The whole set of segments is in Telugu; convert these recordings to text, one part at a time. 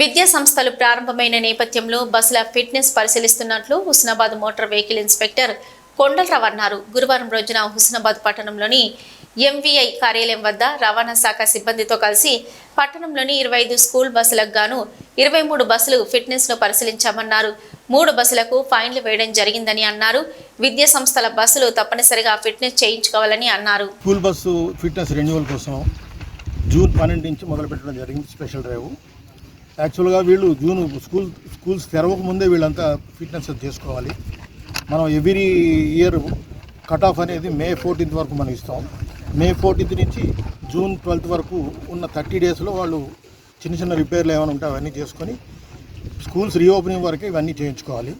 విద్యా సంస్థలు ప్రారంభమైన నేపథ్యంలో బస్సుల fitness పరిశీలిస్తున్నట్లు Husnabad motor vehicle inspector Kondalarao అన్నారు. గురువారం రోజున హుస్నాబాద్ పట్టణంలోని ఎంవీఐ కార్యాలయం వద్ద రవాణా శాఖ సిబ్బందితో కలిసి పట్టణంలోని ఇరవై ఐదు స్కూల్ బస్సులకు గాను ఇరవై మూడు బస్సులు ఫిట్నెస్ను పరిశీలించామన్నారు. మూడు బస్సులకు ఫైన్లు వేయడం జరిగిందని అన్నారు. విద్యా సంస్థల బస్సులు తప్పనిసరిగా ఫిట్నెస్ చేయించుకోవాలని అన్నారు. స్కూల్ బస్సు ఫిట్నెస్ రెన్యువల్ కోసం జూన్ పన్నెండు నుంచి మొదలు పెట్టడం జరిగింది స్పెషల్ డ్రైవ్. యాక్చువల్గా వీళ్ళు జూన్ స్కూల్ స్కూల్స్ తెరవక ముందే వీళ్ళంతా ఫిట్నెస్ చేసుకోవాలి. మనం ఎవ్రీ ఇయర్ కట్ ఆఫ్ అనేది మే ఫోర్టీన్త్ వరకు మనం ఇస్తాం. మే ఫోర్టీన్త్ నుంచి జూన్ ట్వెల్త్ వరకు ఉన్న థర్టీ డేస్లో వాళ్ళు చిన్న చిన్న రిపేర్లు ఏమైనా ఉంటే అవన్నీ చేసుకొని స్కూల్స్ రీఓపెనింగ్ వరకే ఇవన్నీ చేయించుకోవాలి.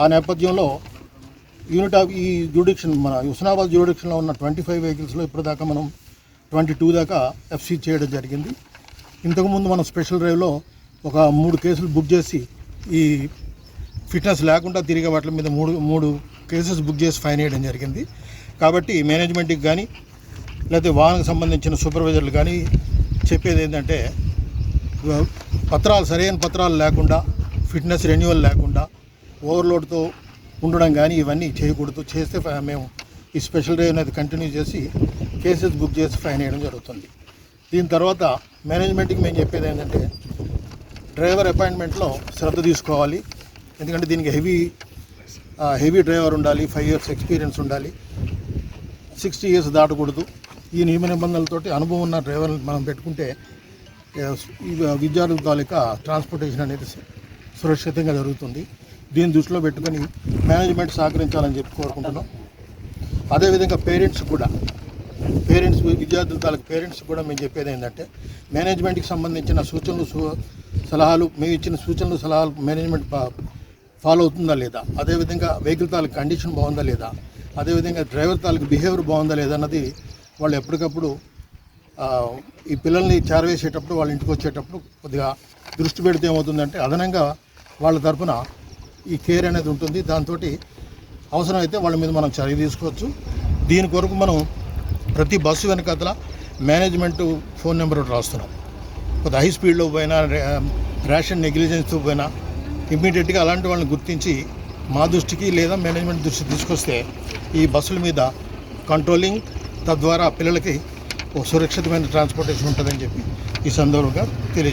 ఆ నేపథ్యంలో యూనిట్ ఆఫ్ ఈ జ్యూడిక్షన్ మన హుస్నాబాద్ జ్యూడిక్షన్లో ఉన్న ట్వంటీ ఫైవ్ వెహికల్స్లో ఇప్పటిదాకా మనం ట్వంటీ టూ దాకా ఎఫ్సీ చేయడం జరిగింది. ఇంతకుముందు మనం స్పెషల్ డ్రైవ్లో ఒక మూడు కేసులు బుక్ చేసి ఈ ఫిట్నెస్ లేకుండా తిరిగే వాటి మీద మూడు మూడు కేసెస్ బుక్ చేసి ఫైన్ వేయడం జరిగింది. కాబట్టి మేనేజ్మెంట్కి కానీ లేకపోతే వాహనకు సంబంధించిన సూపర్వైజర్లు కానీ చెప్పేది ఏంటంటే పత్రాలు సరైన పత్రాలు లేకుండా ఫిట్నెస్ రెన్యువల్ లేకుండా ఓవర్లోడ్తో ఉండడం కానీ ఇవన్నీ చేయకూడదు. చేస్తే మేము ఈ స్పెషల్ డ్రైవ్ అనేది కంటిన్యూ చేసి కేసెస్ బుక్ చేసి ఫైన్ వేయడం జరుగుతుంది. దీని తర్వాత మేనేజ్మెంట్కి మేము చెప్పేది ఏంటంటే డ్రైవర్ అపాయింట్మెంట్లో శ్రద్ధ తీసుకోవాలి. ఎందుకంటే దీనికి హెవీ హెవీ డ్రైవర్ ఉండాలి ఫైవ్ ఇయర్స్ ఎక్స్పీరియన్స్ ఉండాలి. సిక్స్టీ ఇయర్స్ దాటకూడదు. ఈ నియమ నిబంధనలతోటి అనుభవం ఉన్న డ్రైవర్ని మనం పెట్టుకుంటే విద్యార్థుల తాలూకా ట్రాన్స్పోర్టేషన్ అనేది సురక్షితంగా జరుగుతుంది. దీన్ని దృష్టిలో పెట్టుకొని మేనేజ్మెంట్ సహకరించాలని చెప్పి కోరుకుంటున్నాం. అదేవిధంగా పేరెంట్స్ కూడా పేరెంట్స్ విద్యార్థుల తాలూకు పేరెంట్స్ కూడా మేము చెప్పేది ఏంటంటే మేనేజ్మెంట్కి సంబంధించిన సూచనలు సలహాలు మేము ఇచ్చిన సూచనలు సలహాలు మేనేజ్మెంట్ ఫాలో అవుతుందా లేదా? అదేవిధంగా వెహికల్ తాలూకు కండిషన్ బాగుందా లేదా? అదేవిధంగా డ్రైవర్ తాలూకు బిహేవియర్ బాగుందా లేదా అన్నది వాళ్ళు ఎప్పటికప్పుడు ఈ పిల్లల్ని చేరవేసేటప్పుడు వాళ్ళ ఇంటికి వచ్చేటప్పుడు కొద్దిగా దృష్టి పెడితే ఏమవుతుందంటే అదనంగా వాళ్ళ తరఫున ఈ కేర్ అనేది ఉంటుంది. దాంతో అవసరమైతే వాళ్ళ మీద మనం చర్య తీసుకోవచ్చు. దీని కొరకు మనం ప్రతి బస్సు వెనకాతల మేనేజ్మెంట్ ఫోన్ నెంబర్ రాస్తున్నాం. కొద్ది హై స్పీడ్లో పోయినా ర్యాషన్ రేషన్ నెగ్లిజెన్స్తో పోయినా ఇమ్మీడియట్గా అలాంటి వాళ్ళని గుర్తించి మా దృష్టికి లేదా మేనేజ్మెంట్ దృష్టికి తీసుకొస్తే ఈ బస్సుల మీద కంట్రోలింగ్ తద్వారా పిల్లలకి ఓ సురక్షితమైన ట్రాన్స్పోర్టేషన్ ఉంటుందని చెప్పి ఈ సందర్భంగా తెలియజేస్తాను